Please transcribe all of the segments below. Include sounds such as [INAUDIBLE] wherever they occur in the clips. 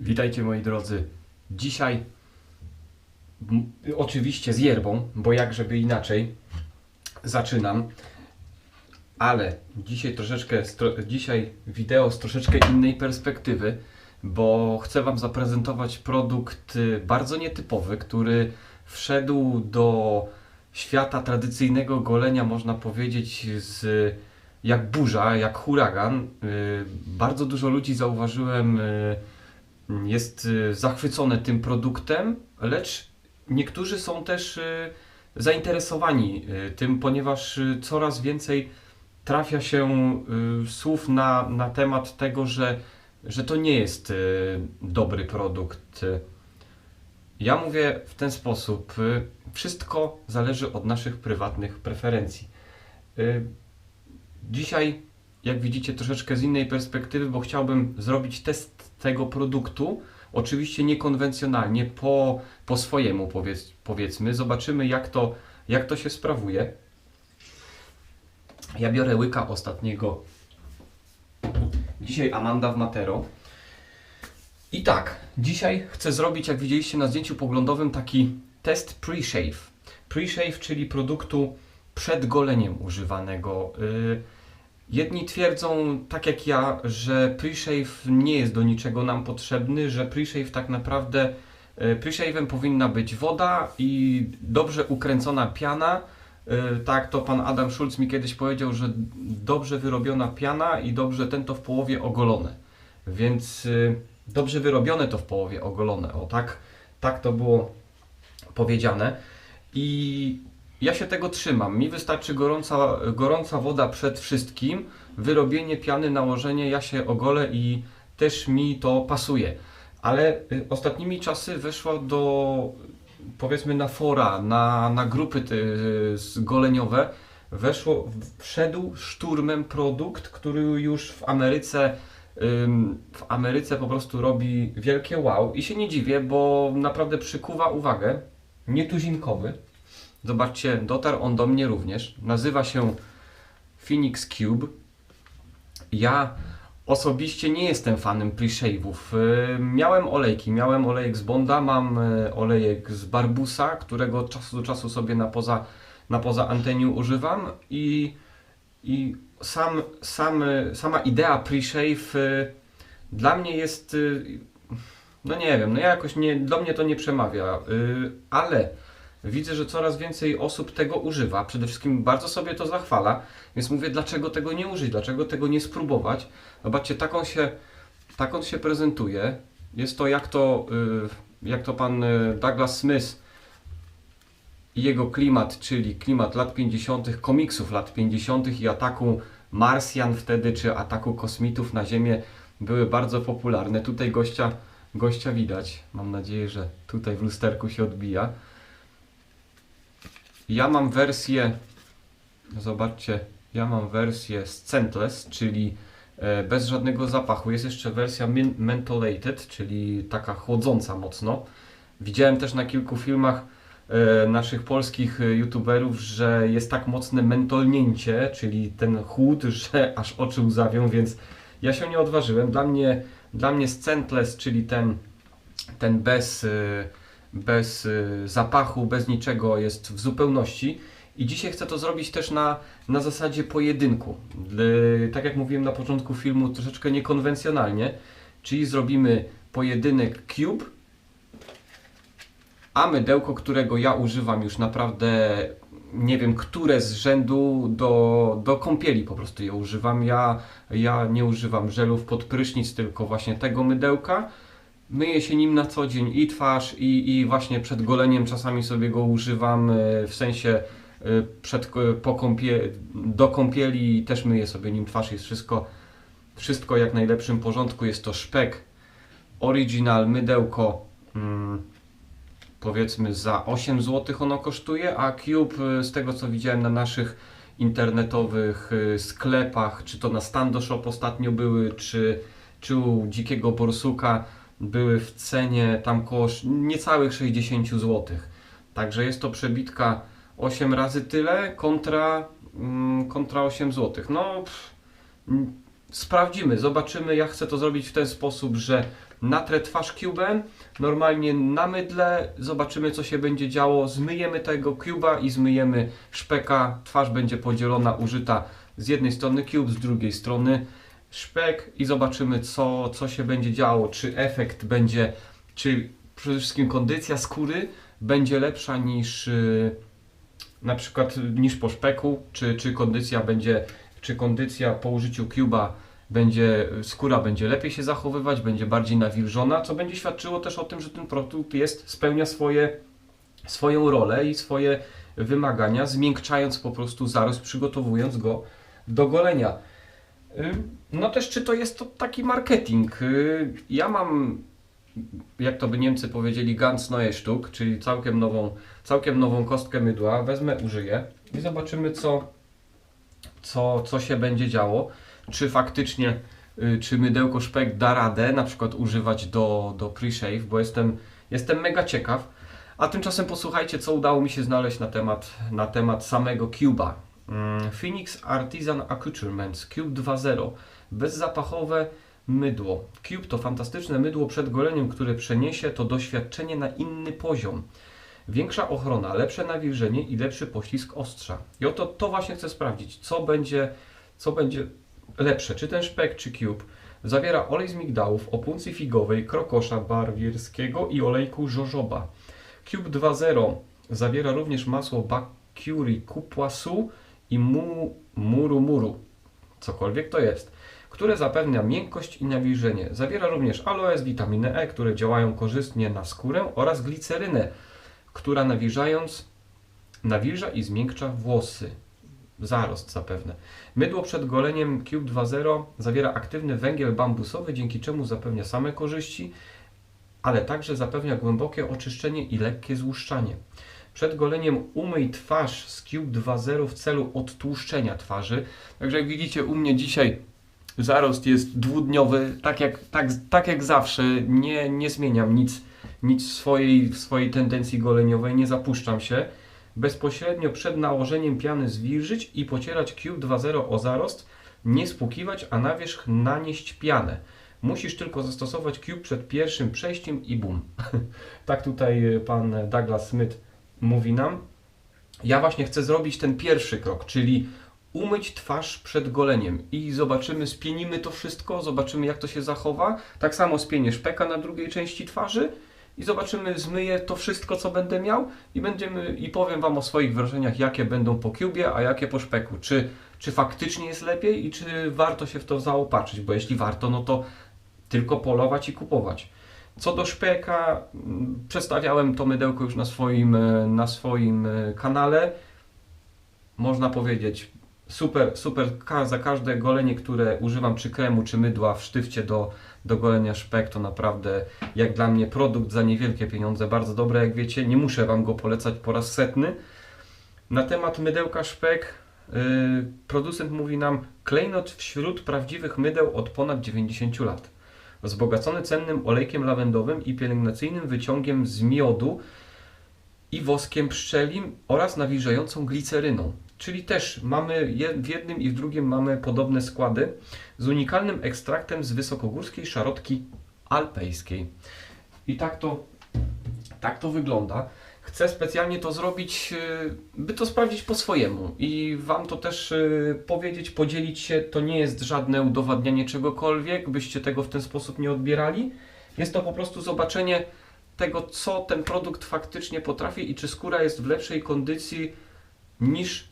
Witajcie moi drodzy. Dzisiaj oczywiście z yerbą, bo jak żeby inaczej zaczynam. Ale dzisiaj troszeczkę dzisiaj wideo z troszeczkę innej perspektywy, bo chcę wam zaprezentować produkt y, bardzo nietypowy, który wszedł do świata tradycyjnego golenia można powiedzieć z jak burza, jak huragan. Y, Bardzo dużo ludzi zauważyłem y, jest y, zachwycone tym produktem, lecz niektórzy są też y, zainteresowani y, tym, ponieważ coraz więcej trafia się słów na, na temat tego, że, że to nie jest dobry produkt. Ja mówię w ten sposób: wszystko zależy od naszych prywatnych preferencji. Dzisiaj, jak widzicie, troszeczkę z innej perspektywy, bo chciałbym zrobić test tego produktu. Oczywiście niekonwencjonalnie, po, po swojemu powiedz, powiedzmy. Zobaczymy, jak to, jak to się sprawuje. Ja biorę łyka ostatniego. Dzisiaj Amanda w Matero. I tak, dzisiaj chcę zrobić, jak widzieliście na zdjęciu poglądowym, taki test pre-shave. Pre-shave, czyli produktu przed goleniem używanego. Yy, Jedni twierdzą, tak jak ja, że pre-shave nie jest do niczego nam potrzebny, że pre-shave tak naprawdę e, pre-shave'em powinna być woda i dobrze ukręcona piana. E, Tak to pan Adam Schulz mi kiedyś powiedział, że dobrze wyrobiona piana i dobrze ten to w połowie ogolone. Więc e, dobrze wyrobione to w połowie ogolone. O tak, tak to było powiedziane. I ja się tego trzymam. Mi wystarczy gorąca, gorąca woda przed wszystkim, wyrobienie piany, nałożenie, ja się ogolę i też mi to pasuje. Ale y, ostatnimi czasy weszła do, powiedzmy na fora, na, na grupy te, y, zgoleniowe, weszło, wszedł szturmem produkt, który już w Ameryce w Ameryce po prostu robi wielkie wow i się nie dziwię, bo naprawdę przykuwa uwagę. Nietuzinkowy. Zobaczcie, dotarł on do mnie również. Nazywa się Phoenix Cube. Ja osobiście nie jestem fanem pre-shave'ów. Yy, Miałem olejki, miałem olejek z Bonda, mam yy, olejek z Barbusa, którego od czasu do czasu sobie na poza, na poza anteniu używam i, i sam, sam, yy, sama idea pre-shave dla mnie jest, no nie wiem, no ja jakoś nie, do mnie to nie przemawia, ale Widzę, że coraz więcej osób tego używa. Przede wszystkim bardzo sobie to zachwala, więc mówię, dlaczego tego nie użyć, dlaczego tego nie spróbować. Zobaczcie, taką się, tak on się prezentuje. Jest to jak to, y, jak to pan y, Douglas Smith i jego klimat, czyli klimat lat 50., komiksów lat 50. i ataku Marsjan wtedy, czy ataku kosmitów na Ziemię były bardzo popularne. Tutaj gościa, gościa widać. Mam nadzieję, że tutaj w lusterku się odbija. Ja mam wersję, zobaczcie, ja mam wersję scentless, czyli e, bez żadnego zapachu. Jest jeszcze wersja mentholated, czyli taka chłodząca mocno. Widziałem też na kilku filmach e, naszych polskich e, youtuberów, że jest tak mocne mentolnięcie, czyli ten chłód, [LAUGHS] że aż oczy łzawią, więc ja się nie odważyłem. Dla mnie, dla mnie scentless, czyli ten, ten bez... bez y, zapachu, bez niczego jest w zupełności. I dzisiaj chcę to zrobić też na, na zasadzie pojedynku. Tak jak mówiłem na początku filmu, troszeczkę niekonwencjonalnie. Czyli zrobimy pojedynek Cube, a mydełko, którego ja używam już naprawdę nie wiem, które z rzędu do, do kąpieli po prostu je używam. Ja, ja nie używam żelów pod prysznic, tylko właśnie tego mydełka. Myję się nim na co dzień i twarz, i, i właśnie przed goleniem czasami sobie go używam, e, w sensie e, przed, po kąpie, do kąpieli też myję sobie nim twarz, jest wszystko, wszystko jak najlepszym porządku. Jest to szpek original mydełko, mm, powiedzmy za 8 zł ono kosztuje, a Cube e, z tego co widziałem na naszych internetowych sklepach, czy to na Stando Shop ostatnio były, czy, czy u Dzikiego Borsuka, były w cenie tam koło niecałych 60 zł. Także jest to przebitka 8 razy tyle kontra, mm, kontra 8 zł. No, pff, sprawdzimy, zobaczymy. Ja chcę to zrobić w ten sposób, że natrę twarz cubem, normalnie na mydle, zobaczymy co się będzie działo, zmyjemy tego cuba i zmyjemy szpeka, twarz będzie podzielona, użyta z jednej strony cube, z drugiej strony szpek i zobaczymy co, co się będzie działo, czy efekt będzie, czy przede wszystkim kondycja skóry będzie lepsza niż yy, na przykład niż po szpeku, czy, czy kondycja będzie, czy kondycja po użyciu cuba będzie, skóra będzie lepiej się zachowywać, będzie bardziej nawilżona, co będzie świadczyło też o tym, że ten produkt jest, spełnia swoje, swoją rolę i swoje wymagania, zmiękczając po prostu zarost, przygotowując go do golenia. No też, czy to jest to taki marketing? Y, Ja mam, jak to by Niemcy powiedzieli, ganz neue Stück, czyli całkiem nową, całkiem nową kostkę mydła. Wezmę, użyję i zobaczymy, co, co, co się będzie działo. Czy faktycznie, y, czy mydełko szpek da radę na przykład używać do, do pre-shave, bo jestem, jestem mega ciekaw. A tymczasem posłuchajcie, co udało mi się znaleźć na temat, na temat samego Cuba. Mm, Phoenix Artisan Accoutrements Cube 2.0 Bezzapachowe mydło. Cube to fantastyczne mydło przed goleniem, które przeniesie to doświadczenie na inny poziom. Większa ochrona, lepsze nawilżenie i lepszy poślizg ostrza. I oto to właśnie chcę sprawdzić, co będzie, co będzie lepsze, czy ten szpek, czy cube. Zawiera olej z migdałów, opuncji figowej, krokosza barwierskiego i olejku jojoba. Cube 2.0 zawiera również masło bakuri kupłasu i mu, muru muru, cokolwiek to jest, które zapewnia miękkość i nawilżenie. Zawiera również aloes, witaminę E, które działają korzystnie na skórę oraz glicerynę, która nawilżając nawilża i zmiękcza włosy. Zarost zapewne. Mydło przed goleniem Cube 2.0 zawiera aktywny węgiel bambusowy, dzięki czemu zapewnia same korzyści, ale także zapewnia głębokie oczyszczenie i lekkie złuszczanie. Przed goleniem umyj twarz z Cube 2.0 w celu odtłuszczenia twarzy. Także jak widzicie u mnie dzisiaj zarost jest dwudniowy, tak jak, tak, tak jak zawsze. Nie, nie zmieniam nic, nic w swojej, swojej tendencji goleniowej, nie zapuszczam się. Bezpośrednio przed nałożeniem piany zwilżyć i pocierać Cube 2.0 o zarost, nie spłukiwać, a na wierzch nanieść pianę. Musisz tylko zastosować Cube przed pierwszym przejściem i bum. [LAUGHS] tak tutaj y, pan Douglas Smith mówi nam. Ja właśnie chcę zrobić ten pierwszy krok, czyli umyć twarz przed goleniem i zobaczymy, spienimy to wszystko, zobaczymy jak to się zachowa. Tak samo spienię szpeka na drugiej części twarzy i zobaczymy, zmyję to wszystko, co będę miał i będziemy i powiem Wam o swoich wrażeniach, jakie będą po cubie, a jakie po szpeku. Czy, czy faktycznie jest lepiej i czy warto się w to zaopatrzyć, bo jeśli warto, no to tylko polować i kupować. Co do szpeka, przedstawiałem to mydełko już na swoim, e, na swoim e, kanale. Można powiedzieć, super, super za każde golenie, które używam, czy kremu, czy mydła w sztywcie do, do golenia szpek, to naprawdę jak dla mnie produkt za niewielkie pieniądze, bardzo dobre, jak wiecie. Nie muszę Wam go polecać po raz setny. Na temat mydełka szpek, yy, producent mówi nam, klejnot wśród prawdziwych mydeł od ponad 90 lat wzbogacony cennym olejkiem lawendowym i pielęgnacyjnym wyciągiem z miodu i woskiem pszczelim oraz nawilżającą gliceryną. Czyli też mamy w jednym i w drugim mamy podobne składy z unikalnym ekstraktem z wysokogórskiej szarotki alpejskiej. I tak to, tak to wygląda. Chcę specjalnie to zrobić, yy, by to sprawdzić po swojemu i Wam to też yy, powiedzieć, podzielić się. To nie jest żadne udowadnianie czegokolwiek, byście tego w ten sposób nie odbierali. Jest to po prostu zobaczenie tego, co ten produkt faktycznie potrafi i czy skóra jest w lepszej kondycji niż,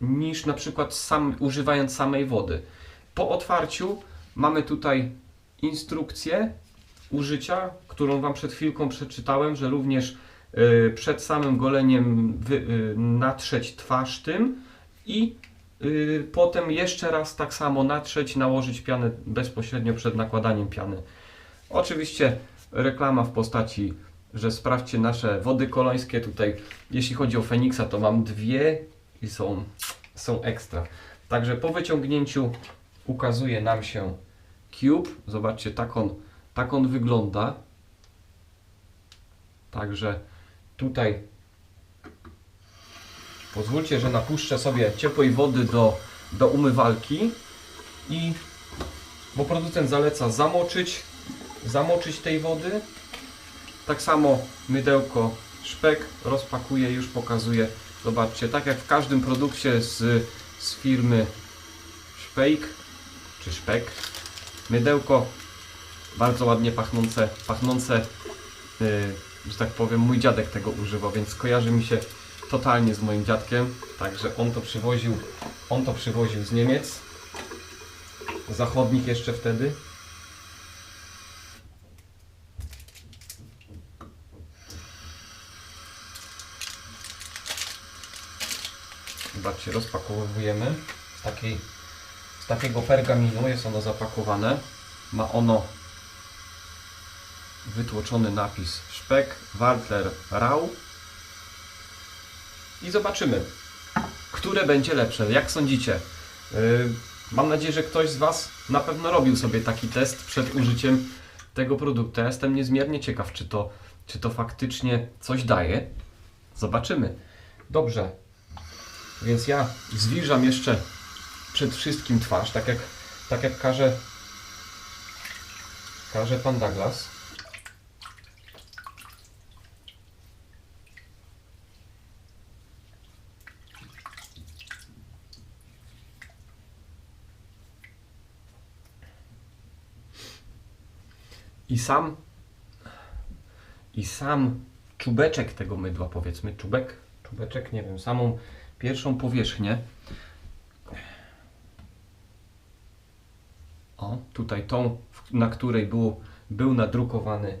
niż na przykład sam, używając samej wody. Po otwarciu mamy tutaj instrukcję użycia, którą Wam przed chwilką przeczytałem, że również y, przed samym goleniem y, natrzeć twarz tym i y, potem jeszcze raz tak samo natrzeć, nałożyć pianę bezpośrednio przed nakładaniem piany. Oczywiście reklama w postaci, że sprawdźcie nasze wody kolońskie tutaj. Jeśli chodzi o Feniksa, to mam dwie i są, są ekstra. Także po wyciągnięciu ukazuje nam się cube. Zobaczcie, tak on, tak on wygląda. Także tutaj pozwólcie, że napuszczę sobie ciepłej wody do, do umywalki i bo producent zaleca zamoczyć, zamoczyć tej wody. Tak samo mydełko szpek rozpakuje, już pokazuje. Zobaczcie, tak jak w każdym produkcie z, z firmy Szpejk czy Szpek, mydełko bardzo ładnie pachnące, pachnące, yy, że tak powiem, mój dziadek tego używał, więc kojarzy mi się totalnie z moim dziadkiem, także on to przywoził, on to przywoził z Niemiec, zachodnich jeszcze wtedy. Zobaczcie, rozpakowujemy z, takiej, z takiego pergaminu, jest ono zapakowane. Ma ono wytłoczony napis Szpek Walter Rau. I zobaczymy, które będzie lepsze. Jak sądzicie? Yy, Mam nadzieję, że ktoś z Was na pewno robił sobie taki test przed użyciem tego produktu. Ja jestem niezmiernie ciekaw, czy to, czy to faktycznie coś daje. Zobaczymy. Dobrze, więc ja zwilżam jeszcze przed wszystkim twarz, tak jak, tak jak każe, każe Pan Douglas. I sam i sam czubeczek tego mydła, powiedzmy, czubek, czubeczek, nie wiem, samą pierwszą powierzchnię. O, tutaj tą, na której był, był nadrukowany.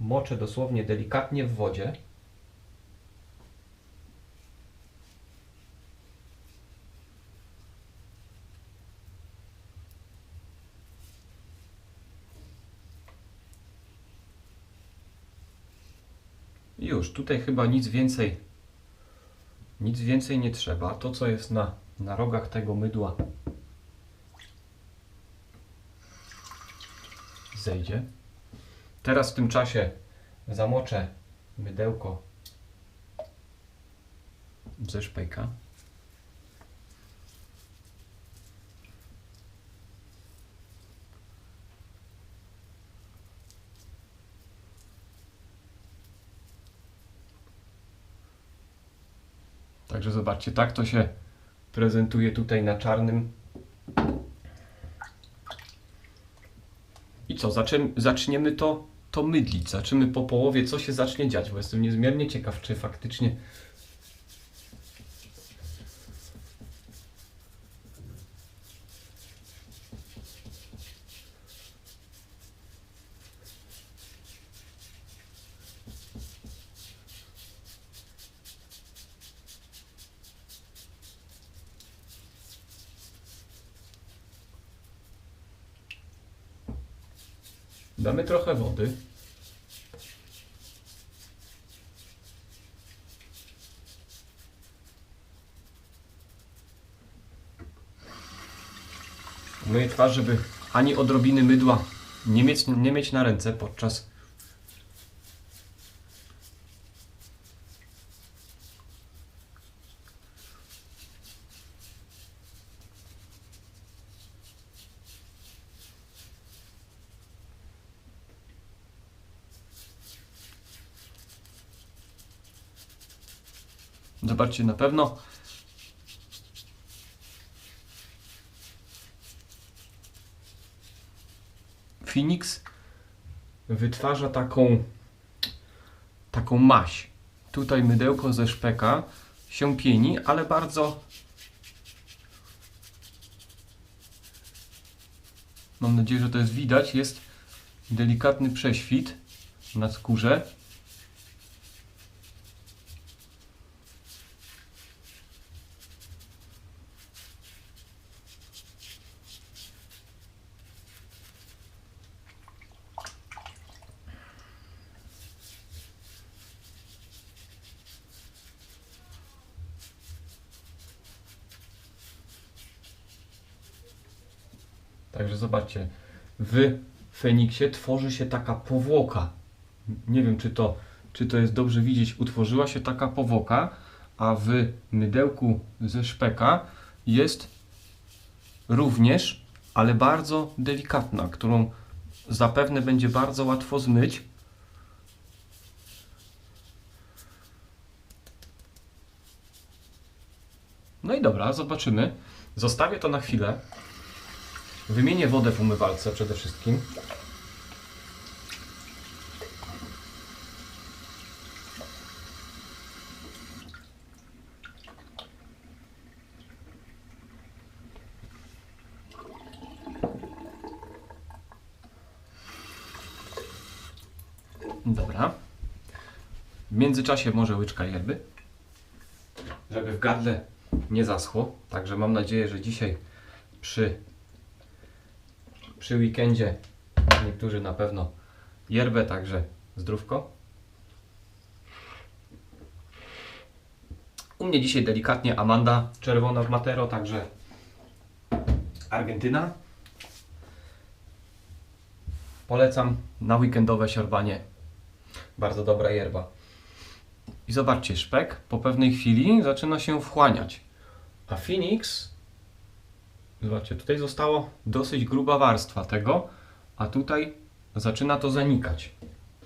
Moczę dosłownie delikatnie w wodzie. Już, tutaj chyba nic więcej nic więcej nie trzeba. To co jest na, na rogach tego mydła zejdzie. Teraz w tym czasie zamoczę mydełko ze szpejka. Także zobaczcie, tak to się prezentuje tutaj na czarnym. I co, zaczniemy to, to mydlić. Zaczniemy po połowie, co się zacznie dziać, bo jestem niezmiernie ciekaw, czy faktycznie damy trochę wody. Myję twarz, żeby ani odrobiny mydła nie mieć, nie mieć na ręce podczas Zobaczcie, na pewno Phoenix wytwarza taką taką maź. Tutaj mydełko ze szpeka się pieni, ale bardzo mam nadzieję, że to jest widać, jest delikatny prześwit na skórze. Także zobaczcie, w Feniksie tworzy się taka powłoka. Nie wiem, czy to, czy to jest dobrze widzieć. Utworzyła się taka powłoka, a w mydełku ze szpeka jest również, ale bardzo delikatna, którą zapewne będzie bardzo łatwo zmyć. No i dobra, zobaczymy. Zostawię to na chwilę. Wymienię wodę w umywalce przede wszystkim. Dobra. W międzyczasie może łyczka yerby, żeby w gardle nie zaschło. Także mam nadzieję, że dzisiaj przy, przy weekendzie niektórzy na pewno yerbę, także zdrówko. U mnie dzisiaj delikatnie Amanda czerwona w Matero, także Argentyna. Polecam na weekendowe siorbanie. Bardzo dobra yerba. I zobaczcie, szpek po pewnej chwili zaczyna się wchłaniać. A Phoenix, zobaczcie, tutaj zostało dosyć gruba warstwa tego, a tutaj zaczyna to zanikać.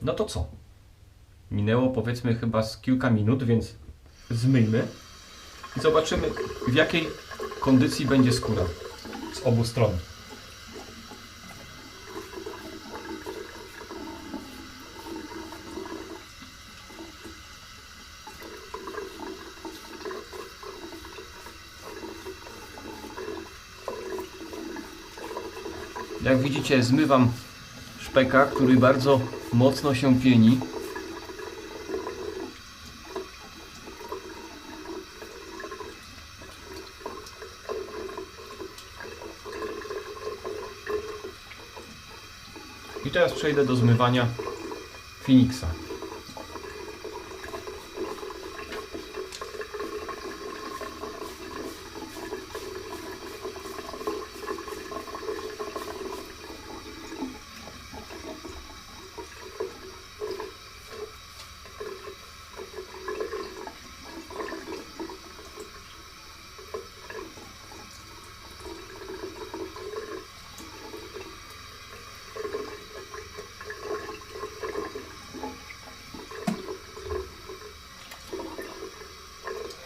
No to co? Minęło powiedzmy chyba z kilka minut, więc zmyjmy i zobaczymy w jakiej kondycji będzie skóra z obu stron. Jak widzicie, zmywam szpeka, który bardzo mocno się pieni. I teraz przejdę do zmywania Phoenixa.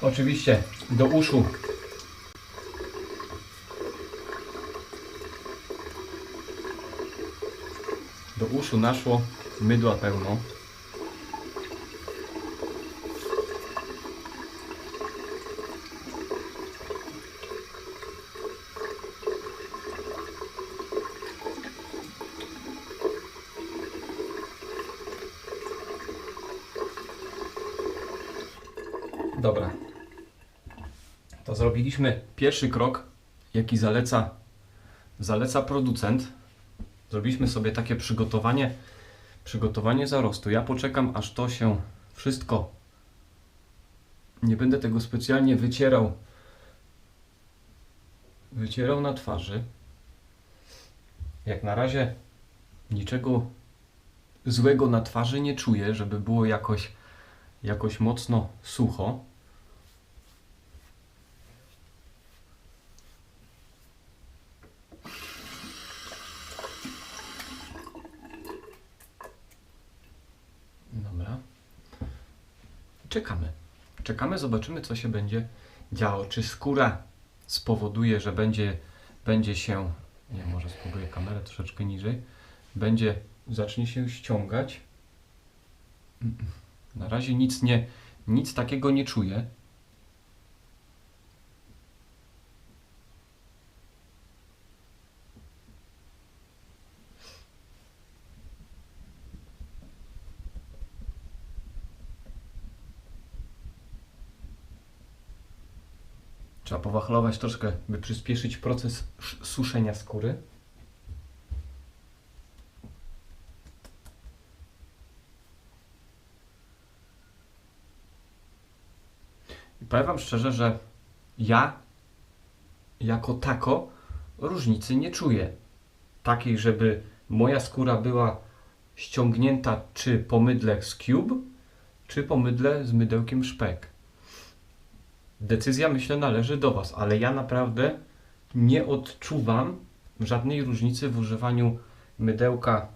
Oczywiście do uszu. Do uszu naszło mydła pełno. Dobra. To zrobiliśmy pierwszy krok, jaki zaleca, zaleca producent. Zrobiliśmy sobie takie przygotowanie, przygotowanie zarostu. Ja poczekam, aż to się wszystko. Nie będę tego specjalnie wycierał. Wycierał na twarzy. Jak na razie niczego złego na twarzy nie czuję, żeby było jakoś, jakoś mocno sucho. Dobra. Czekamy. Zobaczymy, co się będzie działo. Czy skóra spowoduje, że będzie, będzie się. Nie, może spróbuję kamerę troszeczkę niżej. Będzie, zacznie się ściągać. Na razie nic nie, nic takiego nie czuję. Trzeba powachlować troszkę, by przyspieszyć proces sz- suszenia skóry. I powiem Wam szczerze, że ja jako tako różnicy nie czuję. Takiej, żeby moja skóra była ściągnięta czy po mydle z Cube, czy po mydle z mydełkiem szpek. Decyzja myślę należy do Was, ale ja naprawdę nie odczuwam żadnej różnicy w używaniu mydełka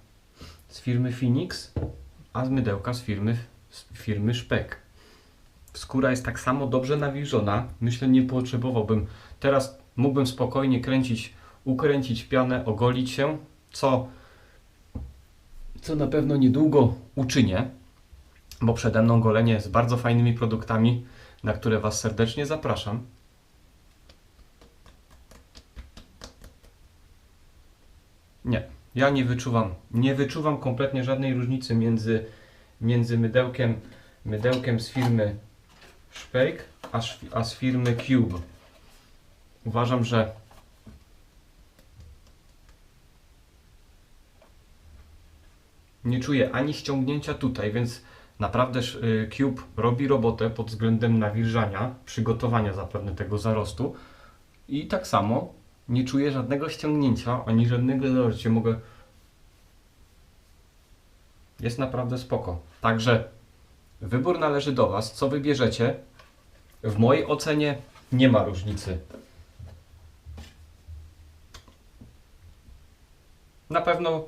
z firmy Phoenix, a z mydełka z firmy, z firmy Szpek. Skóra jest tak samo dobrze nawilżona. Myślę, nie potrzebowałbym. Teraz mógłbym spokojnie kręcić, ukręcić pianę, ogolić się, co, co na pewno niedługo uczynię, bo przede mną golenie z bardzo fajnymi produktami, na które Was serdecznie zapraszam. Nie, ja nie wyczuwam, nie wyczuwam kompletnie żadnej różnicy między, między mydełkiem, mydełkiem z firmy Szpejk, a, a z firmy Cube. Uważam, że nie czuję ani ściągnięcia tutaj, więc naprawdę y, Cube robi robotę pod względem nawilżania, przygotowania zapewne tego zarostu i tak samo nie czuję żadnego ściągnięcia, ani żadnego zarostu. Mogę... Jest naprawdę spoko. Także wybór należy do Was. Co wybierzecie? W mojej ocenie nie ma różnicy. Na pewno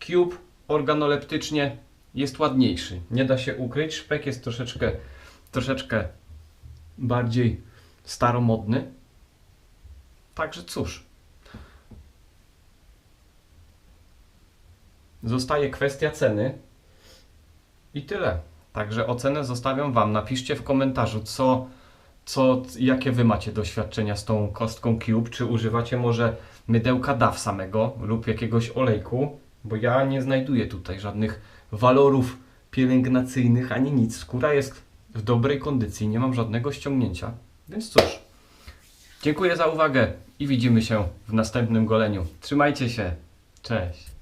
Cube organoleptycznie jest ładniejszy. Nie da się ukryć. Szpek jest troszeczkę, troszeczkę bardziej staromodny. Także cóż. Zostaje kwestia ceny. I tyle. Także ocenę zostawiam Wam. Napiszcie w komentarzu, co, co, jakie Wy macie doświadczenia z tą kostką Cube. Czy używacie może mydełka DAW samego lub jakiegoś olejku, bo ja nie znajduję tutaj żadnych walorów pielęgnacyjnych ani nic. Skóra jest w dobrej kondycji, nie mam żadnego ściągnięcia. Więc cóż, dziękuję za uwagę i widzimy się w następnym goleniu. Trzymajcie się. Cześć.